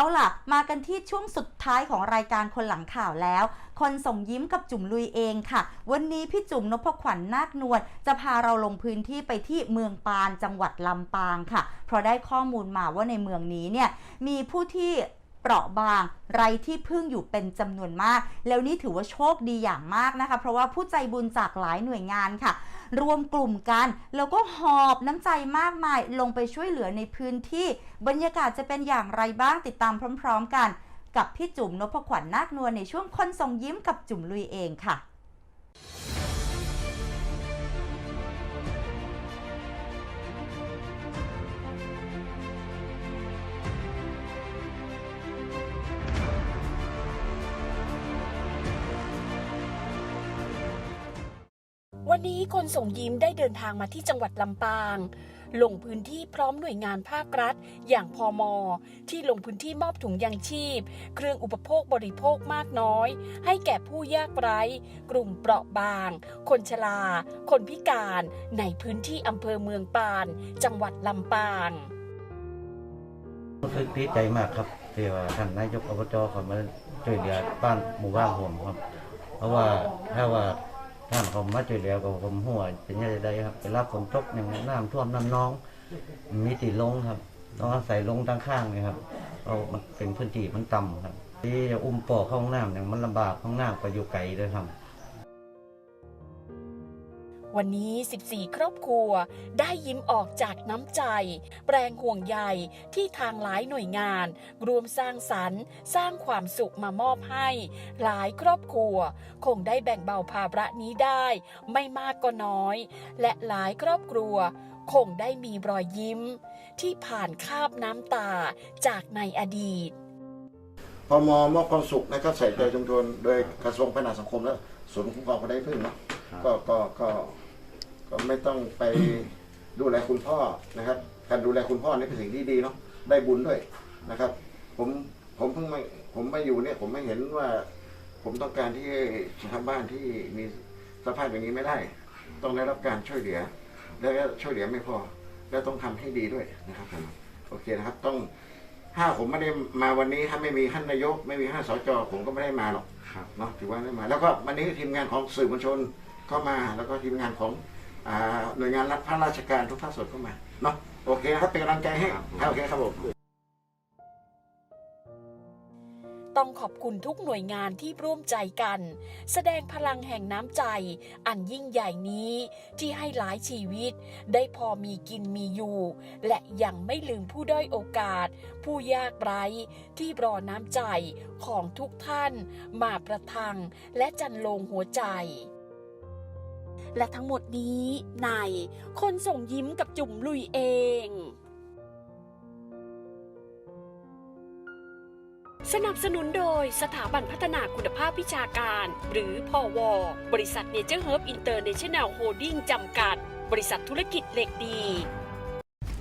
เอาล่ะ มากันที่ช่วงสุดท้ายของรายการคนหลังข่าวแล้ว คนส่งยิ้มกับจุ๋มลุยเองค่ะ วันนี้พี่จุ๋มนพขวัญนาคนวลจะพาเราลงพื้นที่ไปที่เมืองปานจังหวัดลำปางค่ะ เพราะได้ข้อมูลมาว่าในเมืองนี้เนี่ยมีผู้ที่เปราะบางไรที่พึ่งอยู่เป็นจำนวนมาก แล้วนี่ถือว่าโชคดีอย่างมากนะคะ เพราะว่าผู้ใจบุญจากหลายหน่วยงานค่ะ รวมกลุ่มกัน แล้วก็หอบน้ำใจมากมายลงไปช่วยเหลือในพื้นที่ บรรยากาศจะเป็นอย่างไรบ้างติดตามพร้อม ๆ กัน กับพี่จุ๋มนพขวัญนาคนวลในช่วงคนส่งยิ้มกับจุ๋มลุยเองค่ะ วันนี้คนส่งยิ้มได้เดินทางมาที่จังหวัดลำปาง ลงพื้นที่พร้อมหน่วยงานภาครัฐ อย่างพอมอที่ลงพื้นที่มอบถุงยังชีพ เครื่องอุปโภคบริโภคมากน้อย ให้แก่ผู้ยากไร้ กลุ่มเปราะบาง คนชรา คนพิการ ในพื้นที่อำเภอเมืองปาน จังหวัดลำปางรู้สึกดีใจมากครับที่ว่าท่านนายกอบจเขามาช่วยเหลือบ้านหมู่บ้านผมครับ เพราะว่าถ้าว่า ท่านเขามาช่วยเหลือกับผมหัวเป็นยังไงครับเวลาฝนตกอย่างน้ำท่วมน้ำน้อง มีติลงครับ ต้องอาศัยลงทางข้างเลยครับเรามันเป็นพื้นที่มันต่ำครับ ที่จะอุ้มปอกข้าห้องน้ำอย่างมันลำบากห้องน้ำก็อยู่ไกลเลยครับ วันนี้ 14 ครอบครัวได้ยิ้มออกจากน้ำใจ แปลงห่วงใยที่ทางหลายหน่วยงาน รวมสร้างสรรค์ สร้างความสุขมามอบให้ หลายครอบครัว คงได้แบ่งเบาภาระนี้ได้ ไม่มากก็น้อย และหลายครอบครัว คงได้มีรอยยิ้ม ที่ผ่านคาบน้ำตาจากในอดีตพมมอบความสุขนะครับใส่ใจชุมชนโดยกระทรวงพัฒนาสังคมและศูนย์คุ้มครองคนไร้พึ่งเนาะก็ก็ก็ ก็ไม่ต้องไปดูแลคุณพ่อนะครับ การดูแลคุณพ่อนี่เป็นสิ่งที่ดีเนาะได้บุญด้วยนะครับ ผมผมเพิ่งมาผมมาอยู่เนี่ย ผมไม่เห็นว่า ผมต้องการที่ชาวบ้านที่มีสภาพอย่างนี้ไม่ได้ ต้องได้รับการช่วยเหลือ แล้วก็ช่วยเหลือไม่พอ แล้วต้องทำให้ดีด้วยนะครับผมโอเคนะครับ ต้องถ้าผมไม่ได้มาวันนี้ถ้าไม่มีท่านนายก ไม่มีท่านสจผมก็ไม่ได้มาหรอกเนาะถือว่าไม่ได้มา แล้วก็วันนี้ทีมงานของสื่อมวลชนก็มาแล้วก็ทีมงานของอ่า หน่วยงานรัฐภาคราชการทุกภาคส่วนก็มาเนาะโอเคนะครับเป็นกำลังใจให้ครับโอเคครับผมต้องขอบคุณทุกหน่วยงานที่ร่วมใจกัน แสดงพลังแห่งน้ำใจ อันยิ่งใหญ่นี้ที่ให้หลายชีวิต ได้พอมีกินมีอยู่ และยังไม่ลืมผู้ด้อยโอกาส ผู้ยากไร้ที่รอน้ำใจของทุกท่าน มาประทังและจันโลงหัวใจ และทั้งหมดนี้ในคนส่งยิ้มกับจุ่มลุยเองสนับสนุนโดยสถาบันพัฒนาคุณภาพวิชาการ หรือพอวบริษัทเนเจอร์เฮิร์บอินเตอร์เนชั่นแนลโฮดดิ้งจำกัด บริษัทธุรกิจเหล็กดี